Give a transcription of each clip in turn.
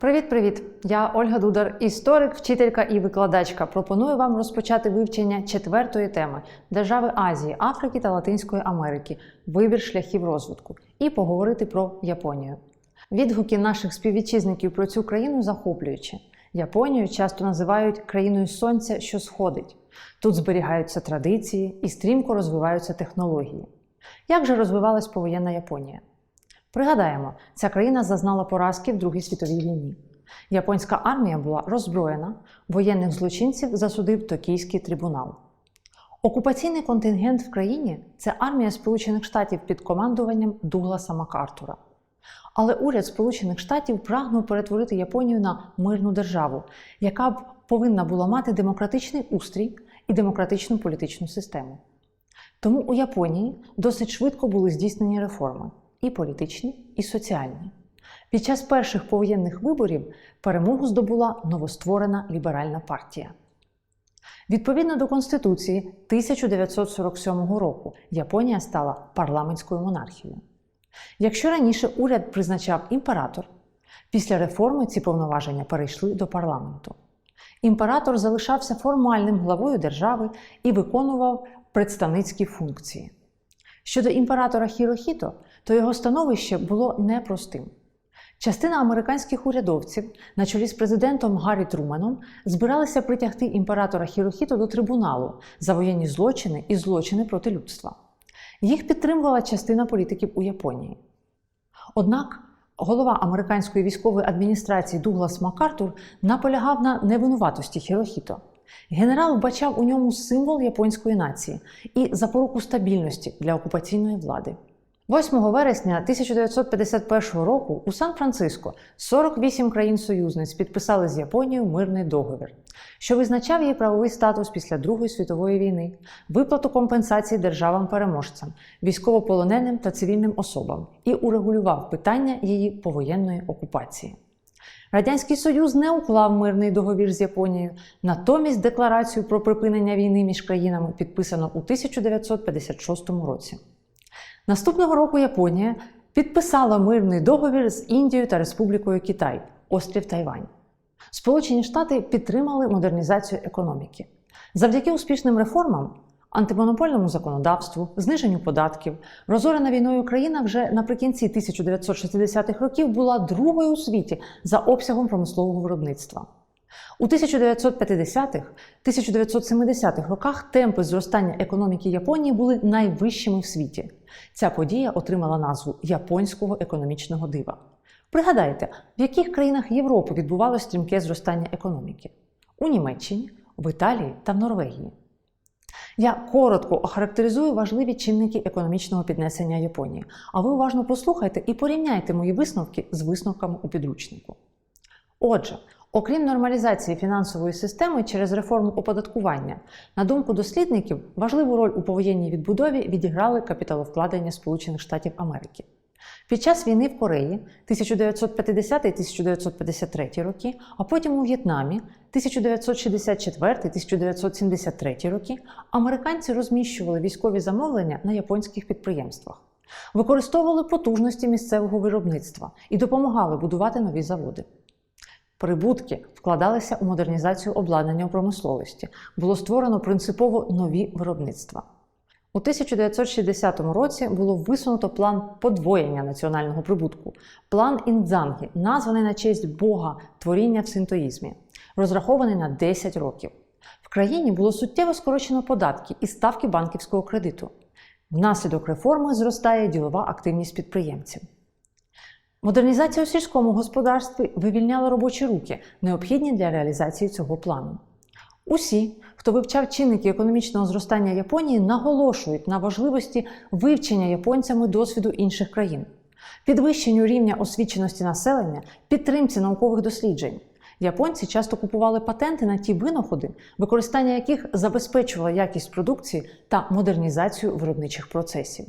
Привіт-привіт! Я Ольга Дудар, історик, вчителька і викладачка. Пропоную вам розпочати вивчення четвертої теми держави Азії, Африки та Латинської Америки, вибір шляхів розвитку, і поговорити про Японію. Відгуки наших співвітчизників про цю країну захоплюючі. Японію часто називають країною сонця, що сходить. Тут зберігаються традиції і стрімко розвиваються технології. Як же розвивалась повоєнна Японія? Пригадаємо, ця країна зазнала поразки в Другій світовій війні. Японська армія була роззброєна, воєнних злочинців засудив Токійський трибунал. Окупаційний контингент в країні це армія Сполучених Штатів під командуванням Дугласа Макартура. Але уряд Сполучених Штатів прагнув перетворити Японію на мирну державу, яка б повинна була мати демократичний устрій і демократичну політичну систему. Тому у Японії досить швидко були здійснені реформи і політичні, і соціальні. Під час перших повоєнних виборів перемогу здобула новостворена ліберальна партія. Відповідно до Конституції 1947 року Японія стала парламентською монархією. Якщо раніше уряд призначав імператор, після реформи ці повноваження перейшли до парламенту. Імператор залишався формальним главою держави і виконував представницькі функції. Щодо імператора Хірохіто, то його становище було непростим. Частина американських урядовців, на чолі з президентом Гаррі Труманом, збиралися притягти імператора Хірохіто до трибуналу за воєнні злочини і злочини проти людства. Їх підтримувала частина політиків у Японії. Однак голова американської військової адміністрації Дуглас Макартур наполягав на невинуватості Хірохіто. Генерал вбачав у ньому символ японської нації і запоруку стабільності для окупаційної влади. 8 вересня 1951 року у Сан-Франциско 48 країн-союзниць підписали з Японією мирний договір, що визначав її правовий статус після Другої світової війни, виплату компенсацій державам-переможцям, військовополоненим та цивільним особам і урегулював питання її повоєнної окупації. Радянський Союз не уклав мирний договір з Японією, натомість декларацію про припинення війни між країнами підписано у 1956 році. Наступного року Японія підписала мирний договір з Індією та Республікою Китай, острів Тайвань. Сполучені Штати підтримали модернізацію економіки. Завдяки успішним реформам, антимонопольному законодавству, зниженню податків, розорена війною країна вже наприкінці 1960-х років була другою у світі за обсягом промислового виробництва. У 1950-1970-х роках темпи зростання економіки Японії були найвищими в світі. Ця подія отримала назву японського економічного дива. Пригадайте, в яких країнах Європи відбувалося стрімке зростання економіки? У Німеччині, в Італії та в Норвегії. Я коротко охарактеризую важливі чинники економічного піднесення Японії, а ви уважно послухайте і порівняйте мої висновки з висновками у підручнику. Отже, окрім нормалізації фінансової системи через реформу оподаткування, на думку дослідників, важливу роль у повоєнній відбудові відіграли капіталовкладення Сполучених Штатів Америки. Під час війни в Кореї 1950-1953 роки, а потім у В'єтнамі 1964-1973 роки американці розміщували військові замовлення на японських підприємствах, використовували потужності місцевого виробництва і допомагали будувати нові заводи. Прибутки вкладалися у модернізацію обладнання у промисловості. Було створено принципово нові виробництва. У 1960 році було висунуто план подвоєння національного прибутку, план Індзангі, названий на честь Бога творіння в синтоїзмі, розрахований на 10 років. В країні було суттєво скорочено податки і ставки банківського кредиту. Внаслідок реформи зростає ділова активність підприємців. Модернізація у сільському господарстві вивільняла робочі руки, необхідні для реалізації цього плану. Усі, хто вивчав чинники економічного зростання Японії, наголошують на важливості вивчення японцями досвіду інших країн, підвищенню рівня освіченості населення, підтримці наукових досліджень. Японці часто купували патенти на ті винаходи, використання яких забезпечувало якість продукції та модернізацію виробничих процесів.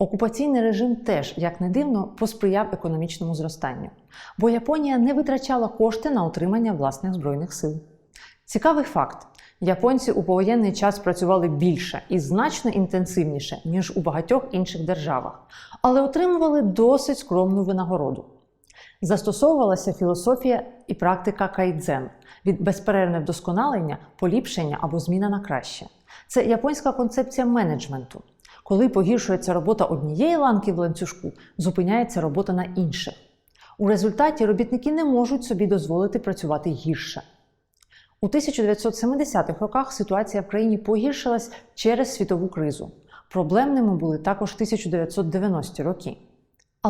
Окупаційний режим теж, як не дивно, посприяв економічному зростанню, бо Японія не витрачала кошти на утримання власних збройних сил. Цікавий факт: японці у повоєнний час працювали більше і значно інтенсивніше, ніж у багатьох інших державах, але отримували досить скромну винагороду. Застосовувалася філософія і практика кайдзен від безперервне вдосконалення, поліпшення або зміна на краще. Це японська концепція менеджменту. Коли погіршується робота однієї ланки в ланцюжку, зупиняється робота на інших. У результаті робітники не можуть собі дозволити працювати гірше. У 1970-х роках ситуація в країні погіршилась через світову кризу. Проблемними були також 1990-ті роки.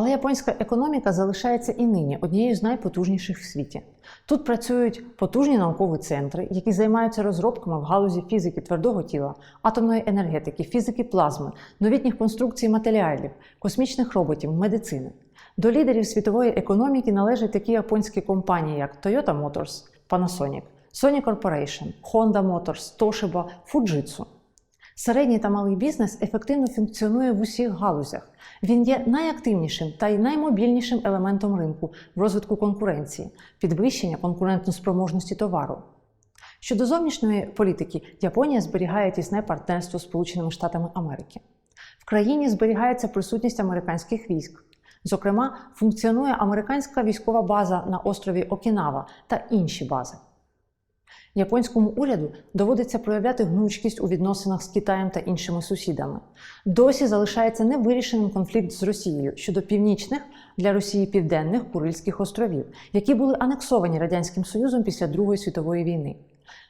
Але японська економіка залишається і нині однією з найпотужніших в світі. Тут працюють потужні наукові центри, які займаються розробками в галузі фізики твердого тіла, атомної енергетики, фізики плазми, новітніх конструкцій матеріалів, космічних роботів, медицини. До лідерів світової економіки належать такі японські компанії, як Toyota Motors, Panasonic, Sony Corporation, Honda Motors, Toshiba, Fujitsu. Середній та малий бізнес ефективно функціонує в усіх галузях. Він є найактивнішим та й наймобільнішим елементом ринку в розвитку конкуренції, підвищення конкурентноспроможності товару. Щодо зовнішньої політики, Японія зберігає тісне партнерство з Сполученими Штатами Америки. В країні зберігається присутність американських військ. Зокрема, функціонує американська військова база на острові Окінава та інші бази. Японському уряду доводиться проявляти гнучкість у відносинах з Китаєм та іншими сусідами. Досі залишається невирішеним конфлікт з Росією щодо північних для Росії південних Курильських островів, які були анексовані Радянським Союзом після Другої світової війни.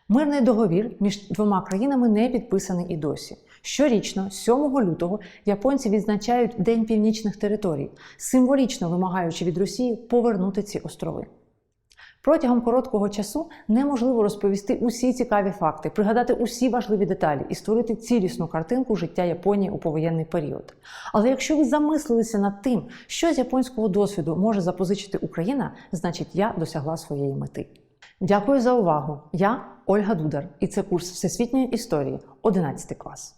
Мирний договір між двома країнами не підписаний і досі. Щорічно, 7 лютого, японці відзначають День північних територій, символічно вимагаючи від Росії повернути ці острови. Протягом короткого часу неможливо розповісти усі цікаві факти, пригадати усі важливі деталі і створити цілісну картинку життя Японії у повоєнний період. Але якщо ви замислилися над тим, що з японського досвіду може запозичити Україна, значить я досягла своєї мети. Дякую за увагу. Я Ольга Дудар, і це курс всесвітньої історії, 11 клас.